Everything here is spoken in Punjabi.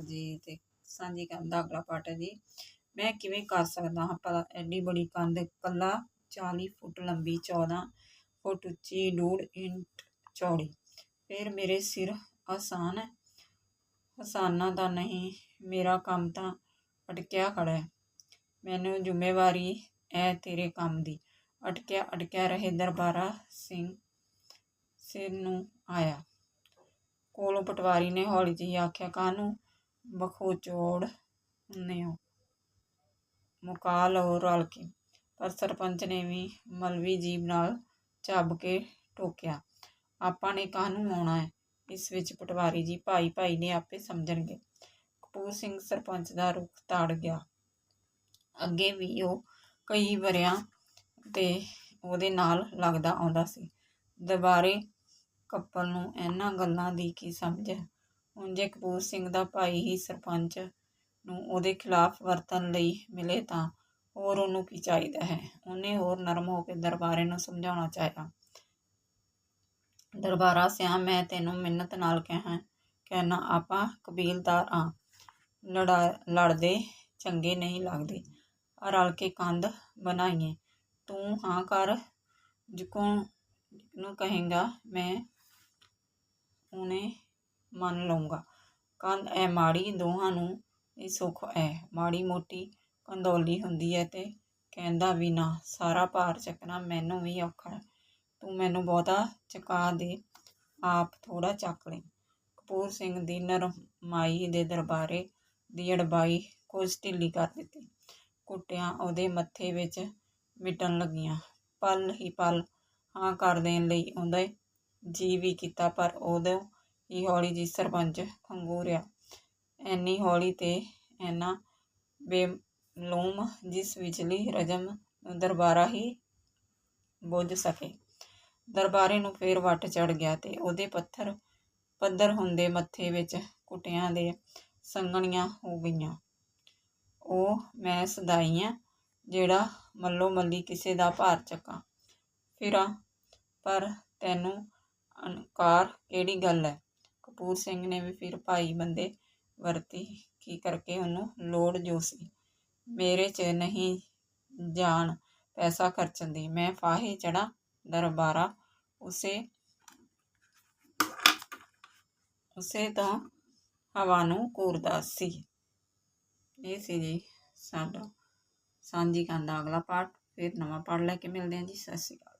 ਜੀ ਤੇ ਸਾਂਝੀ ਕਰਨ ਦਾ ਅਗਲਾ ਪਾਰਟ ਹੈ ਜੀ। ਮੈਂ ਕਿਵੇਂ ਕਰ ਸਕਦਾ ਹਾਂ? ਭਲਾ ਐਡੀ ਬੜੀ ਕੰਧ ਕੱਲਾ 40 ਫੁੱਟ ਲੰਬੀ 14 ਫੁੱਟ ਉੱਚੀ, ਡੂਢ ਇੰਚ ਚੌੜੀ। ਫਿਰ ਮੇਰੇ ਸਿਰ ਆਸਾਨ ਹੈ ਆਸਾਨਾਂ ਦਾ ਨਹੀਂ, ਮੇਰਾ ਕੰਮ ਤਾਂ ਅਟਕਿਆ ਖੜਾ ਹੈ। ਮੈਨੂੰ ਜ਼ਿੰਮੇਵਾਰੀ ਹੈ ਤੇਰੇ ਕੰਮ ਦੀ। ਅਟਕਿਆ ਅਟਕਿਆ ਰਹੇ ਦਰਬਾਰਾ ਸਿੰਘ ਸਿਰ ਨੂੰ ਆਇਆ। ਕੋਲੋਂ ਪਟਵਾਰੀ ਨੇ ਹੌਲੀ ਜਿਹੀ ਆਖਿਆ ਕਾਹਨੂੰ ਬਖੋਚੋੜ ਹੁੰਨੇ ਹੋ। ਮੁਕਾ ਲਓ ਰਲ ਕੇ। ਪਰ ਸਰਪੰਚ ਨੇ ਵੀ ਮਲਵੀ ਜੀਬ ਨਾਲ ਚੱਬ ਕੇ ਟੋਕਿਆ, ਆਪਾਂ ਨੇ ਕਾਹਨੂੰ ਆਉਣਾ ਹੈ? ਇਸ ਵਿੱਚ ਪਟਵਾਰੀ ਜੀ ਭਾਈ ਭਾਈ ਨੇ ਆਪੇ ਸਮਝਣਗੇ। ਕਪੂਰ ਸਿੰਘ ਸਰਪੰਚ ਦਾ ਰੁਖ ਤਾੜ ਗਿਆ। ਅੱਗੇ ਵੀ ਉਹ ਕਈ ਵਰਿਆਂ ਤੇ ਉਹਦੇ ਨਾਲ ਲੱਗਦਾ ਆਉਂਦਾ ਸੀ। ਦੁਬਾਰੇ ਕਪਲ ਨੂੰ ਇਹਨਾਂ ਗੱਲਾਂ ਦੀ ਕੀ ਸਮਝ ਹੁਣ ਜੇ ਕਪੂਰ ਸਿੰਘ ਦਾ ਭਾਈ ਹੀ ਸਰਪੰਚ ਨੂੰ ਉਹਦੇ ਖਿਲਾਫ ਵਰਤਣ ਲਈ ਮਿਲੇ ਤਾਂ ਹੋਰ ਉਹਨੂੰ ਕੀ ਚਾਹੀਦਾ ਹੈ? ਉਹਨੇ ਹੋਰ ਨਰਮ ਹੋ ਕੇ ਦਰਬਾਰੇ ਨੂੰ ਸਮਝਾਉਣਾ ਚਾਹਿਆ। ਦਰਬਾਰਾ ਸਿਆ ਮੈਂ ਤੈਨੂੰ ਮਿੰਨਤ ਨਾਲ ਕਹਿਆ ਕਹਿਣਾ ਆਪਾਂ ਕਬੀਲਦਾਰ ਆ। ਲੜਾ, ਲੜਦੇ ਚੰਗੇ ਨਹੀਂ ਲੱਗਦੇ। ਰਲ ਕੇ ਕੰਧ ਬਣਾਈਏ। ਤੂੰ ਹਾਂ ਕਰ। ਜਿਕੋ ਨੂੰ ਕਹੇਗਾ, ਮੈਂ ਉਹਨੇ ਮੰਨ ਲਊਂਗਾ। ਕੰਧ ਐ ਮਾੜੀ, ਦੋਹਾਂ ਨੂੰ ਇਹ ਸੁੱਖ ਐ। ਮਾੜੀ ਮੋਟੀ ਕੰਧੋਲੀ ਹੁੰਦੀ ਐ ਤੇ ਕਹਿੰਦਾ ਵੀ ਨਾ, ਸਾਰਾ ਭਾਰ ਚੱਕਣਾ ਮੈਨੂੰ ਵੀ ਔਖਾ ਹੈ ਤੂੰ ਮੈਨੂੰ ਬਹੁਤਾ ਚਕਾ ਦੇ, ਆਪ ਥੋੜਾ ਚੱਕ ਲੈ। ਕਪੂਰ ਸਿੰਘ ਦੀ ਨਰਮਾਈ ਦੇ ਦਰਬਾਰੇ ਦੀ ਅੜਬਾਈ ਕੁਝ ਢਿੱਲੀ ਕਰ ਦਿੱਤੀ। ਕੁੱਟਿਆਂ ਉਹਦੇ ਮੱਥੇ ਵਿੱਚ ਮਿਟਣ ਲੱਗੀਆਂ। ਪਲ ਹੀ ਪਲ ਹਾਂ ਕਰ ਦੇਣ ਲਈ ਉਹਦੇ ਜੀ ਵੀ ਕੀਤਾ, ਪਰ ਉਦੋਂ ਹੀ ਹੌਲੀ ਜੀ ਸਰਪੰਚ ਖੰਗੂਰਿਆ। ਐਨੀ ਹੌਲੀ ਤੇ ਐਨਾ ਬੇਲੋਮ ਜਿਸ ਵਿਚਲੀ ਰਜਮ ਨੂੰ ਦਰਬਾਰਾ ਹੀ ਬੁੱਝ ਸਕੇ। ਦਰਬਾਰੇ ਨੂੰ ਫੇਰ ਵੱਟ ਚੜ ਗਿਆ ਤੇ ਉਹਦੇ ਪੱਥਰ ਪੱਧਰ ਹੁੰਦੇ ਮੱਥੇ ਵਿੱਚ ਕੁੱਟਿਆਂ ਦੇ ਸੰਗਣੀਆਂ ਹੋ ਗਈਆਂ। ਉਹ ਮੈਂ ਸਦਾਈ ਆ, ਜਿਹੜਾ ਮੱਲੋ ਮੱਲੀ ਕਿਸੇ ਦਾ ਭਾਰ ਚੱਕਾਂ ਫਿਰਾਂ, ਪਰ ਤੈਨੂੰ ਅਨਕਾਰ ਕਿਹੜੀ ਗੱਲ ਹੈ ਕਪੂਰ ਸਿੰਘ ਨੇ ਵੀ ਫਿਰ ਭਾਈ ਬੰਦੇ ਵਰਤੀ, ਕੀ ਕਰਕੇ ਉਹਨੂੰ ਲੋੜ ਜੋ ਸੀ। ਮੇਰੇ 'ਚ ਨਹੀਂ ਜਾਣ ਪੈਸਾ ਖਰਚਣ ਦੀ, ਮੈਂ ਫਾਹੇ ਚੜਾ ਦਰਬਾਰਾ, ਉਸੇ ਉਸੇ ਤੋਂ ਹਵਾ ਨੂੰ ਘੂਰਦਾ ਸੀ। ਇਹ ਸੀ ਜੀ ਸਾਡਾ ਸਾਂਝੀ ਕੰਧ ਦਾ ਅਗਲਾ ਪਾਠ, ਫਿਰ ਨਵਾਂ ਪਾਠ ਲੈ ਕੇ ਮਿਲਦੇ ਹਾਂ ਜੀ, ਸਤਿ ਸ਼੍ਰੀ ਅਕਾਲ।